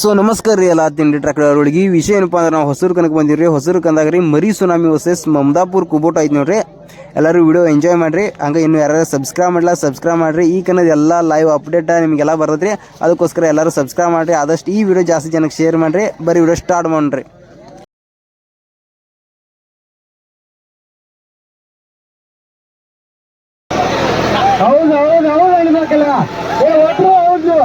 So ನಮಸ್ಕಾರ ರೀ ಎಲ್ಲ ತಿಂಡಿ ಟ್ರ್ಯಾಕ್ಟರ್ ಹುಡುಗಿ ವಿಷಯ ಏನಪ್ಪ ಅಂದ್ರೆ ನಾವು ಹೊಸೂರು ಕನಕ ಬಂದಿವ್ರಿ. ಹೊಸೂರು ಕಂದಾಗ ರೀ ಮರಿ ಸುನಾಮಿ ವರ್ಸಸ್ ಮಮದಾಪುರ್ ಕುಬೋಟ ಐತಿ ನೋಡ್ರಿ. ಎಲ್ಲರೂ ವಿಡಿಯೋ ಎಂಜಾಯ್ ಮಾಡ್ರಿ. ಹಂಗೆ ಇನ್ನು ಯಾರು ಸಬ್ಸ್ಕ್ರೈಬ್ ಮಾಡಲ್ಲ ಸಬ್ಸ್ಕ್ರೈಬ್ ಮಾಡ್ರಿ. ಈ ಕನ್ನದ ಎಲ್ಲ ಲೈವ್ ಅಪ್ಡೇಟ್ ನಿಮಗೆಲ್ಲ ಬರ್ತೈತ್ರಿ. ಅದಕ್ಕೋಸ್ಕರ ಎಲ್ಲರೂ ಸಬ್ಸ್ಕ್ರೈಬ್ ಮಾಡ್ರಿ. ಆದಷ್ಟು ಈ ವಿಡಿಯೋ ಜಾಸ್ತಿ ಜನಕ್ಕೆ ಶೇರ್ ಮಾಡ್ರಿ. ಬರೀ ವಿಡಿಯೋ ಸ್ಟಾರ್ಟ್ ಮಾಡ್ರಿ. ಹೌದು ಹೌದು ಹೌದು ಅನ್ಬೇಕಲ್ಲ ಏ ಒಟ್ರು ಹೌದು.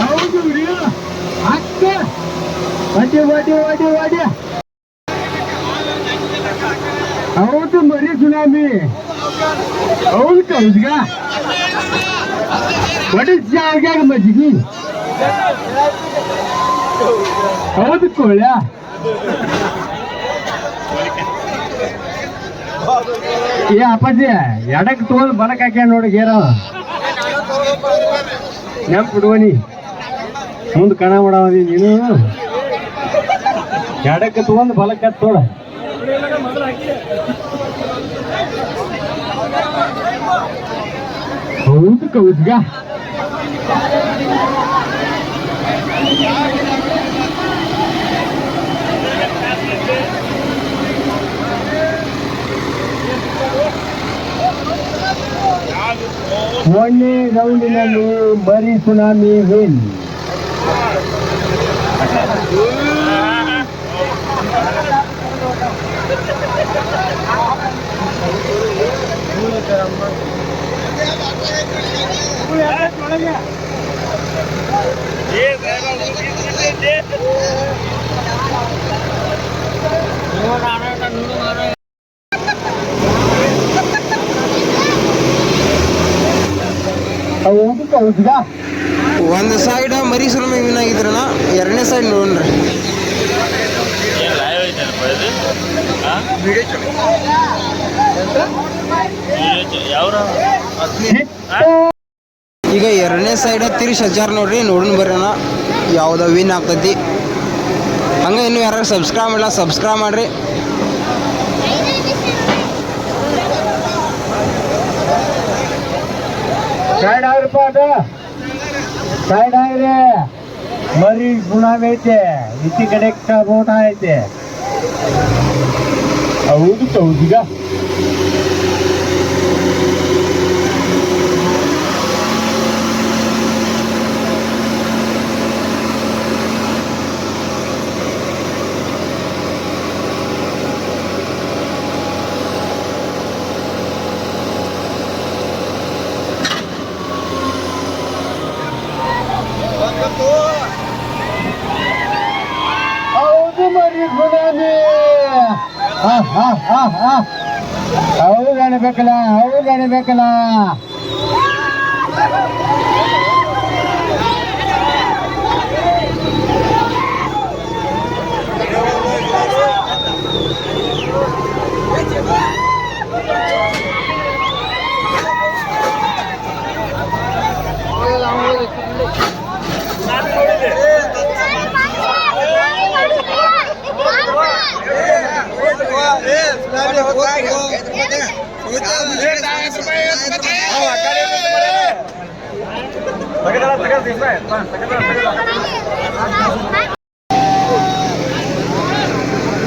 ಹೌದು ರೀ ಅಕ್ಕ ವಡಿ ವಡಿ ವಡಿ ವಡಿ ಹೌದು, ಮರಿ ಸುನಾಮಿ. ಹೌದು ಕೌಸ್ಗ ವಡಿ ಜಾಗ ಮಜ್ಜಿಗೆ? ಹೌದು ಕೋಳ್ಯ. ಏ ಅಪ್ಪಾಜಿ ಎಡಕ್ಕೆ ತೋಲ್ ಬಲಕ್ ಹಾಕ್ಯ ನೋಡಿ ಗೇರ ನೆಂಪ್ ಬಿಡುವನಿ ಮುಂದ್ ಕಣ ಮಾಡವದಿ ನೀನು. ಎಡಕ್ ತಗೊಂಡ್ ಬಲಕ್ ತೋಡ ಹೌದು ಕೌದ್ಗ ಮೊನ್ನೆ ರೌಂಡಿನಲ್ಲಿ ಮರಿ ಸುನಾಮಿ ವಿನ್ ಹೌದು ಕೌದ್ಗ ಒಂದು ಸೈಡ್ ಮರಿ ಸುರಮಿ ವಿನ್ ಆಗಿದ್ರಣ ಎರಡನೇ ಸೈಡ್ ನೋಡ್ರಿ. ಈಗ ಎರಡನೇ ಸೈಡ್ ತಿರ್ಸ್ ಹಜಾರ್ ನೋಡ್ರಿ ನೋಡೋಣ ಬರ್ರಣ ಯಾವ್ದು ವಿನ್ ಆಗ್ತೈತಿ. ಹಂಗೆ ಇನ್ನು ಯಾರು ಸಬ್ಸ್ಕ್ರೈಬ್ ಮಾಡಲ್ಲ ಸಬ್ಸ್ಕ್ರೈಬ್ ಮಾಡ್ರಿ. ಸೈಡ್ ಆಗ್ರಪ್ಪ ಅದು ಸೈಡ್ ಆಗ್ರಿ ಮರಿ ಸುನಾಮಿ ಐತೆ ಈಚೆ ಕಡೆ ಬೋಟ ಐತೆ ಹೌದು ಕೌದ್ಗ ಹೌದು ಮರಿ ಸುನಾಮಿ ಹಾ ಹಾ ಹಾ ಹಾ ಹೌದು ಅನ್ಬೇಕಲ್ಲ ಹೌದು ಅನ್ಬೇಕಲ್ಲ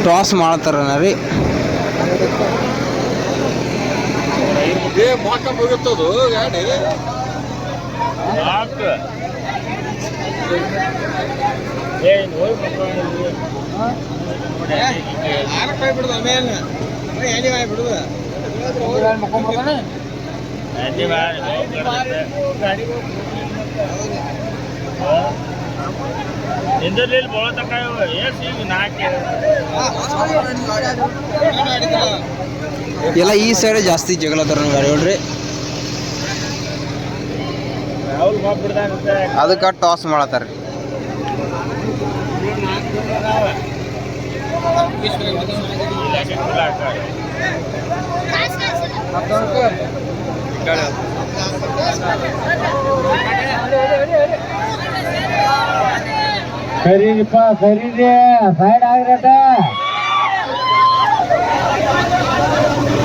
ಟಾಸ್ ಮಾಡ್ತಾರ ರೀ ಹಾಕ್. ಏ, ಇನ್ ಹೋಗ್ ಮಕ್ಕೊಳ್ಳೋದು. ಎಣ್ಣೆ ಮಾಡಿ, ಬಹಳ ತಕ್ಕ ಏಸ್ ಈಗ ನಾಲ್ಕು. ಎಲ್ಲ ಈ ಸೈಡ್ ಜಾಸ್ತಿ ಜಗಳ ಗಾಡಿ ನೋಡ್ರಿ. ರಾಹುಲ್ ಹೋಗ್ಬಿಡ್ದಾನಂತೆ ಅದಕ್ಕೆ ಟಾಸ್ ಮಾಡತ್ತಾರ. ಹೌದು ಸರಿರಿಪ್ಪ ಸರಿರಿ ಸೈಡ್ ಆಗ್ರಟ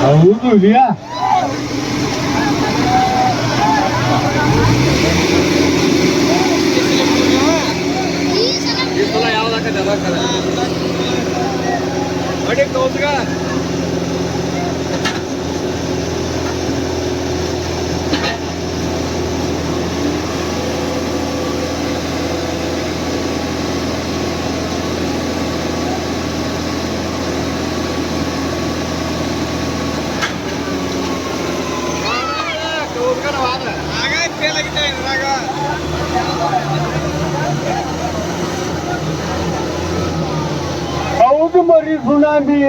ಹೌದು ಇದ್ಯಾ ಹೌದು ಮರಿ ಸುನಾಮಿ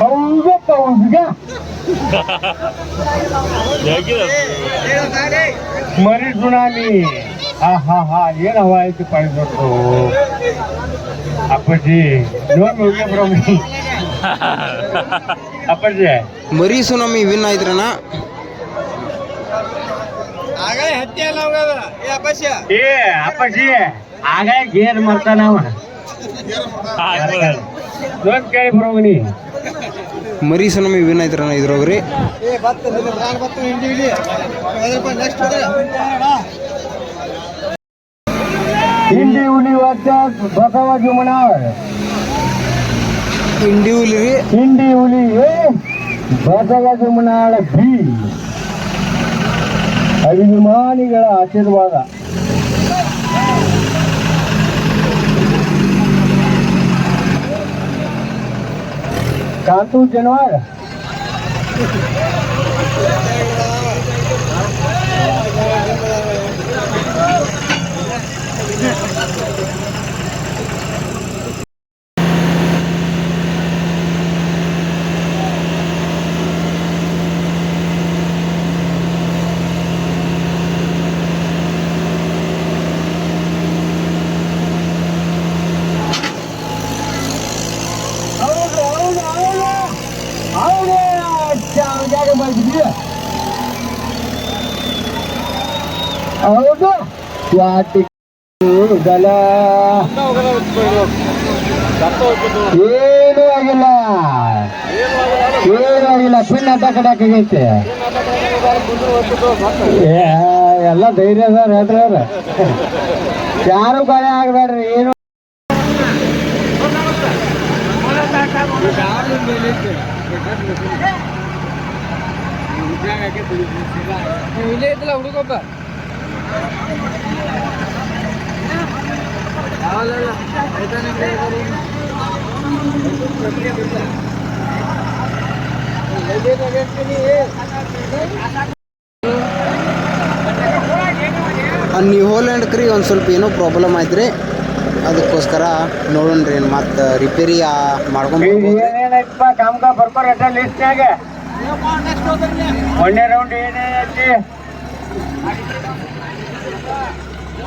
ಹೌದಪ್ಪ ಹೌದ್ಗ ಮರಿ ಸುನಾಮಿ ಹಾ ಹಾ ಹಾ ಏನ್ ಹವಾ ಐತಿ ಪಾಯ್ಬೇಕು ಅಪ್ಪಾಜಿ ನೋಡ್ ಹೋಗಿ ಬ್ರಹ್ಮಿ ಅಪ್ಪಾಜಿ ಮರಿ ಸುನಾಮಿ ವಿನ್ ಆಯ್ತ್ರಣ್ಣ ಏ ಅಪ್ಪಾಜಿ. ಕೇಳಿ ಬ್ರಹ್ಮಣಿ ಮರಿ ಸನಮಿ ವಿನ್ ಐತ್ರ ಇದ್ರೋಗ್ರಿ. ಹಿಂಡಿ ಹುಲಿ ವಚ್ಚ ಬಸವ ಜುಮನಾಳ್ ಹಿಂಡಿ ಹುಲಿ ರೀ. ಹಿಂಡಿ ಹುಲಿ ಬಸವ ಜುಮನಾಳ ಬಿ. ಅಭಿಮಾನಿಗಳ ಆಶೀರ್ವಾದ ಕಾಂತು ಜನವಾರ ಸ್ವಾತಿ ಗಲ ಏನೂ ಆಗಿಲ್ಲ. ಏನೂ ಆಗಿಲ್ಲ. ಪಿನ್ ಏ, ಎಲ್ಲ ಧೈರ್ಯ ಅದಾರ ಹೇಳ್ರಿ ಯಾರು ಗಾಳಿ ಆಗ್ಬೇಡ್ರಿ, ಏನು. ಹುಡುಗೊಬ್ಬ ನ್ಯೂ ಹೋಲ್ಯಾಂಡ್ ಕ್ರಿ ಒಂದು ಸ್ವಲ್ಪ ಏನೋ ಪ್ರಾಬ್ಲಮ್ ಆಯ್ತು ಅದಕ್ಕೋಸ್ಕರ ನೋಡೋಣ ರೀ ಮತ್ತೆ ರಿಪೇರಿ ಮಾಡ್ಕೊಂಡು ಲಿಸ್ಟ್ನಾಗ ರೌಂಡ್ ಏನೇನೈತಿ